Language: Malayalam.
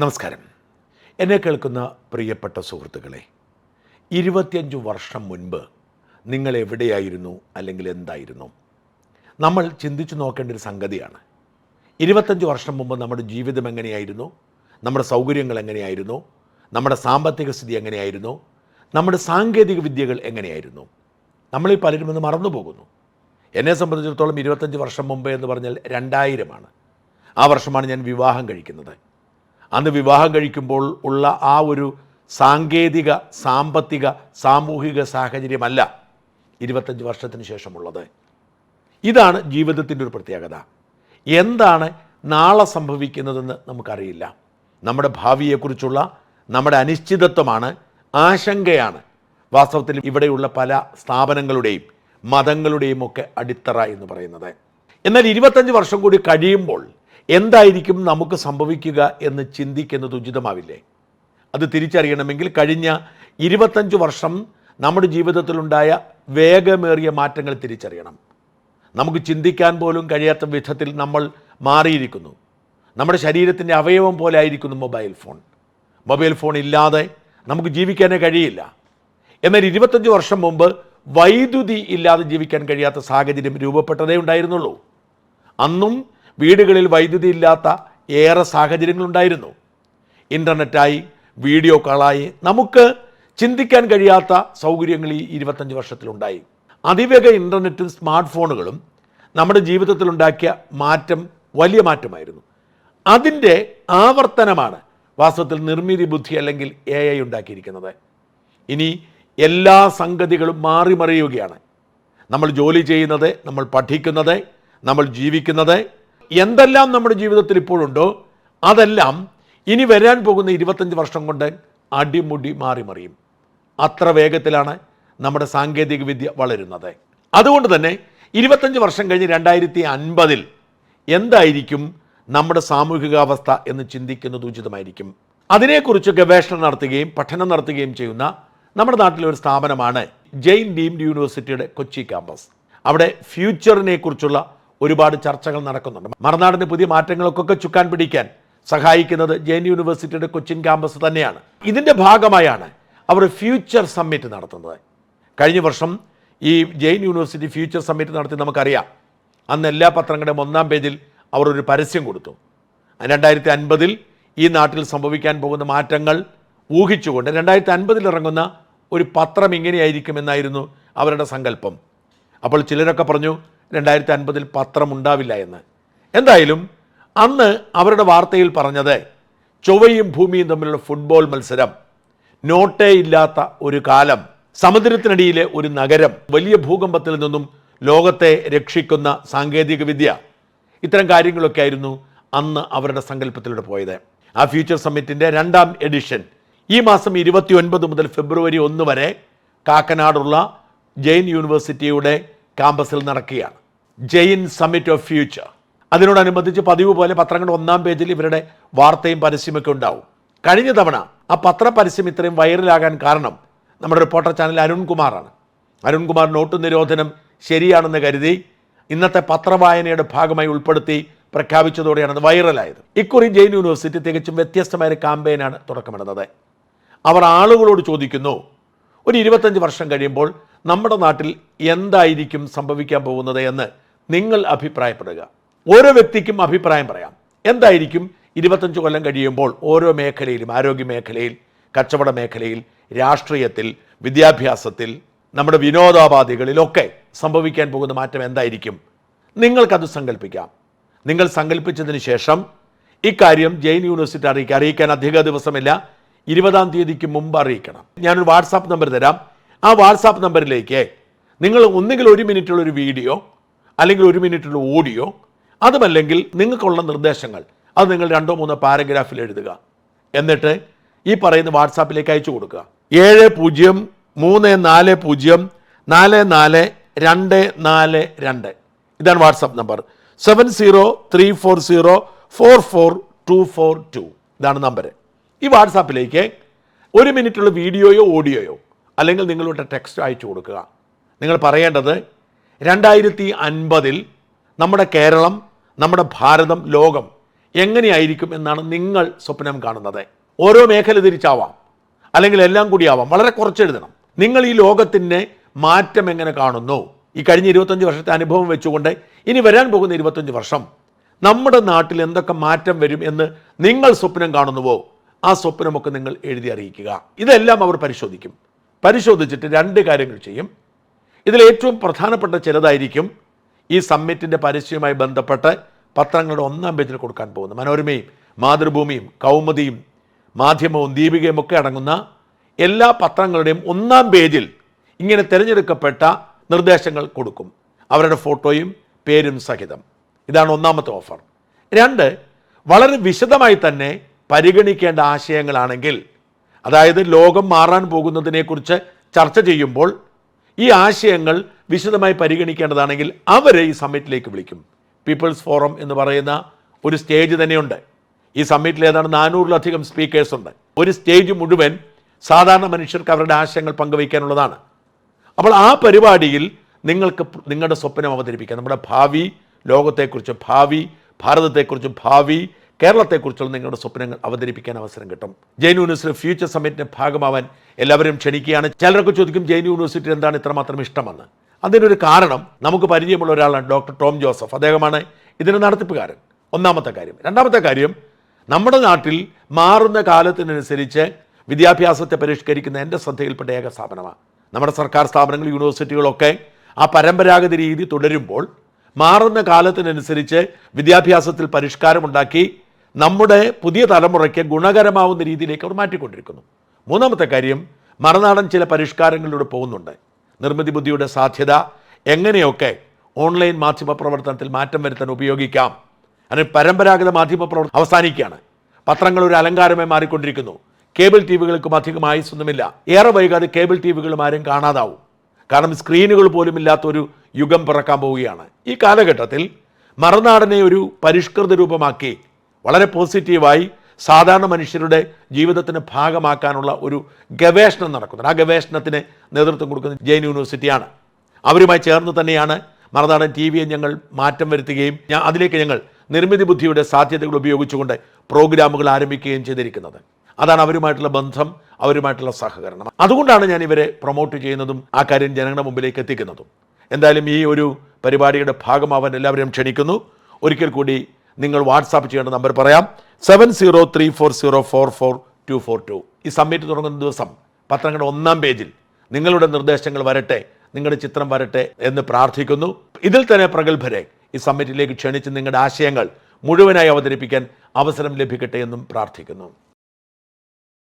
നമസ്കാരം. എന്നെ കേൾക്കുന്ന പ്രിയപ്പെട്ട സുഹൃത്തുക്കളെ ഇരുപത്തിയഞ്ച് വർഷം മുൻപ് നിങ്ങൾ എവിടെയായിരുന്നു അല്ലെങ്കിൽ എന്തായിരുന്നു? നമ്മൾ ചിന്തിച്ചു നോക്കേണ്ട ഒരു സംഗതിയാണ്. ഇരുപത്തഞ്ച് വർഷം മുമ്പ് നമ്മുടെ ജീവിതം എങ്ങനെയായിരുന്നു? നമ്മുടെ സൗകര്യങ്ങൾ എങ്ങനെയായിരുന്നു? നമ്മുടെ സാമ്പത്തിക സ്ഥിതി എങ്ങനെയായിരുന്നു? നമ്മുടെ സാങ്കേതിക വിദ്യകൾ എങ്ങനെയായിരുന്നു? നമ്മളിൽ പലരും ഇന്ന് മറന്നു പോകുന്നു. എന്നെ സംബന്ധിച്ചിടത്തോളം ഇരുപത്തഞ്ച് വർഷം മുമ്പ് എന്ന് പറഞ്ഞാൽ രണ്ടായിരമാണ്. ആ വർഷമാണ് ഞാൻ വിവാഹം കഴിക്കുന്നത്. അന്ന് വിവാഹം കഴിക്കുമ്പോൾ ഉള്ള ആ ഒരു സാങ്കേതിക സാമ്പത്തിക സാമൂഹിക സാഹചര്യമല്ല ഇരുപത്തഞ്ച് വർഷത്തിന് ശേഷമുള്ളത്. ഇതാണ് ജീവിതത്തിന്റെ ഒരു പ്രത്യേകത. എന്താണ് നാളെ സംഭവിക്കുന്നതെന്ന് നമുക്കറിയില്ല. നമ്മുടെ ഭാവിയെക്കുറിച്ചുള്ള നമ്മുടെ അനിശ്ചിതത്വമാണ് ആശങ്കയാണ്. വാസ്തവത്തിൽ ഇവിടെയുള്ള പല സ്ഥാപനങ്ങളുടെയും മതങ്ങളുടെയും ഒക്കെ അടിത്തറ എന്ന് പറയുന്നത്. എന്നാൽ ഇരുപത്തഞ്ച് വർഷം കൂടി കഴിയുമ്പോൾ എന്തായിരിക്കും നമുക്ക് സംഭവിക്കുക എന്ന് ചിന്തിക്കുന്നത് ഉചിതമാവില്ലേ? അത് തിരിച്ചറിയണമെങ്കിൽ കഴിഞ്ഞ ഇരുപത്തഞ്ച് വർഷം നമ്മുടെ ജീവിതത്തിലുണ്ടായ വേഗമേറിയ മാറ്റങ്ങൾ തിരിച്ചറിയണം. നമുക്ക് ചിന്തിക്കാൻ പോലും കഴിയാത്ത വിധത്തിൽ നമ്മൾ മാറിയിരിക്കുന്നു. നമ്മുടെ ശരീരത്തിന്റെ അവയവം പോലെ ആയിരിക്കുന്നു മൊബൈൽ ഫോൺ. മൊബൈൽ ഫോൺ ഇല്ലാതെ നമുക്ക് ജീവിക്കാനേ കഴിയില്ല. എന്നാൽ ഇരുപത്തഞ്ച് വർഷം മുമ്പ് വൈദ്യുതി ഇല്ലാതെ ജീവിക്കാൻ കഴിയാത്ത സാഹചര്യം രൂപപ്പെട്ടതേ ഉണ്ടായിരുന്നുള്ളൂ. അന്നും വീടുകളിൽ വൈദ്യുതി ഇല്ലാത്ത ഏറെ സാഹചര്യങ്ങളുണ്ടായിരുന്നു. ഇന്റർനെറ്റായി വീഡിയോ കോളായി നമുക്ക് ചിന്തിക്കാൻ കഴിയാത്ത സൗകര്യങ്ങൾ ഈ ഇരുപത്തഞ്ച് വർഷത്തിലുണ്ടായി. അതിവേഗ ഇന്റർനെറ്റും സ്മാർട്ട് ഫോണുകളും നമ്മുടെ ജീവിതത്തിലുണ്ടാക്കിയ മാറ്റം വലിയ മാറ്റമായിരുന്നു. അതിന്റെ ആവർത്തനമാണ് വാസ്തവത്തിൽ നിർമ്മിതി ബുദ്ധി അല്ലെങ്കിൽ എ ഐ ഉണ്ടാക്കിയിരിക്കുന്നത്. ഇനി എല്ലാ സംഗതികളും മാറി മറിയുകയാണ് നമ്മൾ ജോലി ചെയ്യുന്നത് നമ്മൾ പഠിക്കുന്നത് നമ്മൾ ജീവിക്കുന്നത് എന്തെല്ലാം നമ്മുടെ ജീവിതത്തിൽ ഇപ്പോഴുണ്ടോ? അതെല്ലാം ഇനി വരാൻ പോകുന്ന ഇരുപത്തഞ്ച് വർഷം കൊണ്ട് അടിമുടി മാറി മറിയും. അത്ര വേഗത്തിലാണ് നമ്മുടെ സാങ്കേതിക വിദ്യ വളരുന്നത്. അതുകൊണ്ട് തന്നെ ഇരുപത്തഞ്ച് വർഷം കഴിഞ്ഞ് രണ്ടായിരത്തി അൻപതിൽ എന്തായിരിക്കും നമ്മുടെ സാമൂഹികാവസ്ഥ എന്ന് ചിന്തിക്കുന്നത് ഉചിതമായിരിക്കും. അതിനെക്കുറിച്ച് ഗവേഷണം നടത്തുകയും പഠനം നടത്തുകയും ചെയ്യുന്ന നമ്മുടെ നാട്ടിലെ ഒരു സ്ഥാപനമാണ് ജെയിൻ ഡീംഡ് യൂണിവേഴ്സിറ്റിയുടെ കൊച്ചി ക്യാമ്പസ്. അവിടെ ഫ്യൂച്ചറിനെ കുറിച്ചുള്ള ഒരുപാട് ചർച്ചകൾ നടക്കുന്നുണ്ട്. മറുനാടിന് പുതിയ മാറ്റങ്ങൾക്കൊക്കെ ചുക്കാൻ പിടിക്കാൻ സഹായിക്കുന്നത് ജെയിൻ യൂണിവേഴ്സിറ്റിയുടെ കൊച്ചിൻ ക്യാമ്പസ് തന്നെയാണ്. ഇതിന്റെ ഭാഗമായാണ് അവർ ഫ്യൂച്ചർ സമ്മിറ്റ് നടത്തുന്നത്. കഴിഞ്ഞ വർഷം ഈ ജെയിൻ യൂണിവേഴ്സിറ്റി ഫ്യൂച്ചർ സമ്മിറ്റ് നടത്തി നമുക്കറിയാം. അന്ന് എല്ലാ പത്രങ്ങളുടെയും ഒന്നാം പേജിൽ അവർ ഒരു പരസ്യം കൊടുത്തു. രണ്ടായിരത്തി അൻപതിൽ ഈ നാട്ടിൽ സംഭവിക്കാൻ പോകുന്ന മാറ്റങ്ങൾ ഊഹിച്ചുകൊണ്ട് രണ്ടായിരത്തി അൻപതിൽ ഇറങ്ങുന്ന ഒരു പത്രം ഇങ്ങനെയായിരിക്കുമെന്നായിരുന്നു അവരുടെ സങ്കല്പം. അപ്പോൾ ചിലരൊക്കെ പറഞ്ഞു രണ്ടായിരത്തി അൻപതിൽ പത്രമുണ്ടാവില്ല എന്ന്. എന്തായാലും അന്ന് അവരുടെ വാർത്തയിൽ പറഞ്ഞത് ചൊവ്വയും ഭൂമിയും തമ്മിലുള്ള ഫുട്ബോൾ മത്സരം നോട്ടേ ഇല്ലാത്ത ഒരു കാലം സമുദ്രത്തിനടിയിലെ ഒരു നഗരം വലിയ ഭൂകമ്പത്തിൽ നിന്നും ലോകത്തെ രക്ഷിക്കുന്ന സാങ്കേതിക വിദ്യ. ഇത്തരം കാര്യങ്ങളൊക്കെ ആയിരുന്നു അന്ന് അവരുടെ സങ്കല്പത്തിലൂടെ പോയത്. ആ ഫ്യൂച്ചർ സമ്മിറ്റിന്റെ രണ്ടാം എഡിഷൻ ഈ മാസം ഇരുപത്തി ഒൻപത് മുതൽ ഫെബ്രുവരി ഒന്ന് വരെ കാക്കനാടുള്ള ജെയിൻ യൂണിവേഴ്സിറ്റിയുടെ ക്യാമ്പസിൽ നടക്കുകയാണ്. ജെയിൻ സമ്മിറ്റ് ഓഫ് ഫ്യൂച്ചർ അതിനോടനുബന്ധിച്ച് പതിവ് പോലെ പത്രങ്ങളുടെ ഒന്നാം പേജിൽ ഇവരുടെ വാർത്തയും പരസ്യമൊക്കെ ഉണ്ടാവും. കഴിഞ്ഞ തവണ ആ പത്ര പരസ്യം ഇത്രയും വൈറലാകാൻ കാരണം നമ്മുടെ റിപ്പോർട്ടർ ചാനൽ അരുൺകുമാറാണ് അരുൺകുമാർ നോട്ട് നിരോധനം ശരിയാണെന്ന് കരുതി ഇന്നത്തെ പത്രവായനയുടെ ഭാഗമായി ഉൾപ്പെടുത്തി പ്രഖ്യാപിച്ചതോടെയാണ് അത് വൈറലായത്. ഇക്കുറി ജെയിൻ യൂണിവേഴ്സിറ്റി തികച്ചും വ്യത്യസ്തമായ ഒരു ക്യാമ്പയിനാണ് തുടക്കമിടുന്നത്. അവർ ആളുകളോട് ചോദിക്കുന്നു ഒരു ഇരുപത്തഞ്ച് വർഷം കഴിയുമ്പോൾ നമ്മുടെ നാട്ടിൽ എന്തായിരിക്കും സംഭവിക്കാൻ പോകുന്നത്? എന്ന് നിങ്ങൾ അഭിപ്രായപ്പെടുക. ഓരോ വ്യക്തിക്കും അഭിപ്രായം പറയാം. എന്തായിരിക്കും? ഇരുപത്തഞ്ച് കൊല്ലം കഴിയുമ്പോൾ ഓരോ മേഖലയിലും ആരോഗ്യ മേഖലയിൽ കച്ചവട മേഖലയിൽ രാഷ്ട്രീയത്തിൽ വിദ്യാഭ്യാസത്തിൽ നമ്മുടെ വിനോദോപാധികളിലൊക്കെ സംഭവിക്കാൻ പോകുന്ന മാറ്റം എന്തായിരിക്കും? നിങ്ങൾക്കത് സങ്കല്പിക്കാം. നിങ്ങൾ സങ്കല്പിച്ചതിന് ശേഷം ഇക്കാര്യം ജെയിൻ യൂണിവേഴ്സിറ്റി അറിയിക്കുക അറിയിക്കാൻ അധിക ദിവസമില്ല. ഇരുപതാം തീയതിക്ക് മുമ്പ് അറിയിക്കണം. ഞാനൊരു വാട്സാപ്പ് നമ്പർ തരാം. ആ വാട്സാപ്പ് നമ്പറിലേക്ക് നിങ്ങൾ ഒന്നുകിൽ ഒരു മിനിറ്റുള്ള ഒരു വീഡിയോ അല്ലെങ്കിൽ ഒരു മിനിറ്റുള്ള ഓഡിയോ അതുമല്ലെങ്കിൽ നിങ്ങൾക്കുള്ള നിർദ്ദേശങ്ങൾ. അത് നിങ്ങൾ രണ്ടോ മൂന്നോ പാരഗ്രാഫിൽ എഴുതുക. എന്നിട്ട് ഈ പറയുന്ന വാട്സാപ്പിലേക്ക് അയച്ചു കൊടുക്കുക. ഏഴ് പൂജ്യം മൂന്ന് നാല് പൂജ്യം നാല് നാല് രണ്ട് നാല് രണ്ട്. ഇതാണ് WhatsApp number. Seven zero three four zero four four two four two. ഇതാണ് നമ്പർ. ഈ വാട്സാപ്പിലേക്ക് ഒരു മിനിറ്റുള്ള വീഡിയോയോ ഓഡിയോയോ അല്ലെങ്കിൽ നിങ്ങളുടെ ടെക്സ്റ്റ് അയച്ചു കൊടുക്കുക. നിങ്ങൾ പറയേണ്ടത് രണ്ടായിരത്തി അൻപതിൽ നമ്മുടെ കേരളം നമ്മുടെ ഭാരതം ലോകം എങ്ങനെയായിരിക്കും എന്നാണ് നിങ്ങൾ സ്വപ്നം കാണുന്നത്. ഓരോ മേഖല തിരിച്ചാവാം. അല്ലെങ്കിൽ എല്ലാം കൂടി ആവാം. വളരെ കുറച്ച് എഴുതണം. നിങ്ങൾ ഈ ലോകത്തിന്റെ മാറ്റം എങ്ങനെ കാണുന്നു? ഈ കഴിഞ്ഞ ഇരുപത്തഞ്ച് വർഷത്തെ അനുഭവം വെച്ചുകൊണ്ട് ഇനി വരാൻ പോകുന്ന ഇരുപത്തഞ്ച് വർഷം നമ്മുടെ നാട്ടിൽ എന്തൊക്കെ മാറ്റം വരും എന്ന് നിങ്ങൾ സ്വപ്നം കാണുന്നുവോ? ആ സ്വപ്നമൊക്കെ നിങ്ങൾ എഴുതി അറിയിക്കുക. ഇതെല്ലാം അവർ പരിശോധിക്കും. പരിശോധിച്ചിട്ട് രണ്ട് കാര്യങ്ങൾ ചെയ്യും. ഇതിൽ ഏറ്റവും പ്രധാനപ്പെട്ട ചിലതായിരിക്കും ഈ സമ്മിറ്റിന്റെ പരസ്യവുമായി ബന്ധപ്പെട്ട് പത്രങ്ങളുടെ ഒന്നാം പേജിൽ കൊടുക്കാൻ പോകുന്നു മനോരമയും മാതൃഭൂമിയും കൗമുദിയും മാധ്യമവും ദീപികയും ഒക്കെ അടങ്ങുന്ന എല്ലാ പത്രങ്ങളുടെയും ഒന്നാം പേജിൽ ഇങ്ങനെ തിരഞ്ഞെടുക്കപ്പെട്ട നിർദ്ദേശങ്ങൾ കൊടുക്കും. അവരുടെ ഫോട്ടോയും പേരും സഹിതം. ഇതാണ് ഒന്നാമത്തെ ഓഫർ. രണ്ട് വളരെ വിശദമായി തന്നെ പരിഗണിക്കേണ്ട ആശയങ്ങളാണെങ്കിൽ അതായത് ലോകം മാറാൻ പോകുന്നതിനെക്കുറിച്ച് ചർച്ച ചെയ്യുമ്പോൾ ഈ ആശയങ്ങൾ വിശദമായി പരിഗണിക്കേണ്ടതാണെങ്കിൽ അവരെ ഈ സമ്മിറ്റിലേക്ക് വിളിക്കും. പീപ്പിൾസ് ഫോറം എന്ന് പറയുന്ന ഒരു സ്റ്റേജ് തന്നെയുണ്ട്. ഈ സമ്മിറ്റിൽ ഏതാണ്ട് നാനൂറിലധികം സ്പീക്കേഴ്സ് ഉണ്ട്. ഒരു സ്റ്റേജ് മുഴുവൻ സാധാരണ മനുഷ്യർക്ക് അവരുടെ ആശയങ്ങൾ പങ്കുവയ്ക്കാനുള്ളതാണ്. അപ്പോൾ ആ പരിപാടിയിൽ നിങ്ങൾക്ക് നിങ്ങളുടെ സ്വപ്നം അവതരിപ്പിക്കാം. നമ്മുടെ ഭാവി ലോകത്തെക്കുറിച്ച് ഭാവി ഭാരതത്തെക്കുറിച്ച് ഭാവി കേരളത്തെക്കുറിച്ചുള്ള നിങ്ങളുടെ സ്വപ്നങ്ങൾ അവതരിപ്പിക്കാൻ അവസരം കിട്ടും. ജെയിൻ യൂണിവേഴ്സിറ്റി ഫ്യൂച്ചർ സമ്മിറ്റിന്റെ ഭാഗമാവാൻ എല്ലാവരും ക്ഷണിക്കുകയാണ്. ചിലരൊക്കെ ചോദിക്കും ജെയിൻ യൂണിവേഴ്സിറ്റി എന്താണ് ഇത്രമാത്രം ഇഷ്ടമെന്ന്? അതിനൊരു കാരണം നമുക്ക് പരിചയമുള്ള ഒരാളാണ് ഡോക്ടർ ടോം ജോസഫ്. അദ്ദേഹമാണ് ഇതിന് നടത്തിപ്പുകാരൻ. ഒന്നാമത്തെ കാര്യം. രണ്ടാമത്തെ കാര്യം നമ്മുടെ നാട്ടിൽ മാറുന്ന കാലത്തിനനുസരിച്ച് വിദ്യാഭ്യാസത്തെ പരിഷ്കരിക്കുന്ന എന്റെ ശ്രദ്ധയിൽപ്പെട്ട ഏക സ്ഥാപനമാണ്. നമ്മുടെ സർക്കാർ സ്ഥാപനങ്ങൾ യൂണിവേഴ്സിറ്റികളൊക്കെ ആ പരമ്പരാഗത രീതി തുടരുമ്പോൾ മാറുന്ന കാലത്തിനനുസരിച്ച് വിദ്യാഭ്യാസത്തിൽ പരിഷ്കാരമുണ്ടാക്കി നമ്മുടെ പുതിയ തലമുറയ്ക്ക് ഗുണകരമാവുന്ന രീതിയിലേക്ക് അവർ മാറ്റിക്കൊണ്ടിരിക്കുന്നു. മൂന്നാമത്തെ കാര്യം മറുനാടൻ ചില പരിഷ്കാരങ്ങളിലൂടെ പോകുന്നുണ്ട്. നിർമ്മിതി ബുദ്ധിയുടെ സാധ്യത എങ്ങനെയൊക്കെ ഓൺലൈൻ മാധ്യമ പ്രവർത്തനത്തിൽ മാറ്റം വരുത്താൻ ഉപയോഗിക്കാം. അതിന് പരമ്പരാഗത മാധ്യമ പ്രവർത്തനം അവസാനിക്കുകയാണ്. പത്രങ്ങൾ ഒരു അലങ്കാരമായി മാറിക്കൊണ്ടിരിക്കുന്നു. കേബിൾ ടി വികൾക്കും അധികം ആയുസൊന്നുമില്ല ഏറെ വൈകാതെ കേബിൾ ടി വികളും ആരും കാണാതാവും. കാരണം സ്ക്രീനുകൾ പോലും ഇല്ലാത്തൊരു യുഗം പിറക്കാൻ പോവുകയാണ്. ഈ കാലഘട്ടത്തിൽ മറുനാടനെ ഒരു പരിഷ്കൃത രൂപമാക്കി വളരെ പോസിറ്റീവായി സാധാരണ മനുഷ്യരുടെ ജീവിതത്തിന് ഭാഗമാക്കാനുള്ള ഒരു ഗവേഷണം നടക്കുന്നുണ്ട്. ആ ഗവേഷണത്തിന് നേതൃത്വം കൊടുക്കുന്നത് ജെയിൻ യൂണിവേഴ്സിറ്റിയാണ്. അവരുമായി ചേർന്ന് തന്നെയാണ് മറുനാടൻ ടി വിയെ ഞങ്ങൾ മാറ്റം വരുത്തുകയും അതിലേക്ക് ഞങ്ങൾ നിർമ്മിതി ബുദ്ധിയുടെ സാധ്യതകൾ ഉപയോഗിച്ചുകൊണ്ട് പ്രോഗ്രാമുകൾ ആരംഭിക്കുകയും ചെയ്തിരിക്കുന്നത്. അതാണ് അവരുമായിട്ടുള്ള ബന്ധം അവരുമായിട്ടുള്ള സഹകരണം. അതുകൊണ്ടാണ് ഞാൻ ഇവരെ പ്രൊമോട്ട് ചെയ്യുന്നതും ആ കാര്യം ജനങ്ങളുടെ മുമ്പിലേക്ക് എത്തിക്കുന്നതും. എന്തായാലും ഈ ഒരു പരിപാടിയുടെ ഭാഗമാവാൻ എല്ലാവരും ക്ഷണിക്കുന്നു. ഒരിക്കൽ കൂടി നിങ്ങൾ വാട്സാപ്പ് ചെയ്യേണ്ട നമ്പർ പറയാം. Seven zero three four zero four four two four two ഈ സബ്മിറ്റ് തുടങ്ങുന്ന ദിവസം പത്രങ്ങളുടെ ഒന്നാം പേജിൽ നിങ്ങളുടെ നിർദ്ദേശങ്ങൾ വരട്ടെ നിങ്ങളുടെ ചിത്രം വരട്ടെ എന്ന് പ്രാർത്ഥിക്കുന്നു. ഇതിൽ തന്നെ പ്രഗത്ഭരെ ഈ സമ്മിറ്റിലേക്ക് ക്ഷണിച്ച് നിങ്ങളുടെ ആശയങ്ങൾ മുഴുവനായി അവതരിപ്പിക്കാൻ അവസരം ലഭിക്കട്ടെ എന്നും പ്രാർത്ഥിക്കുന്നു.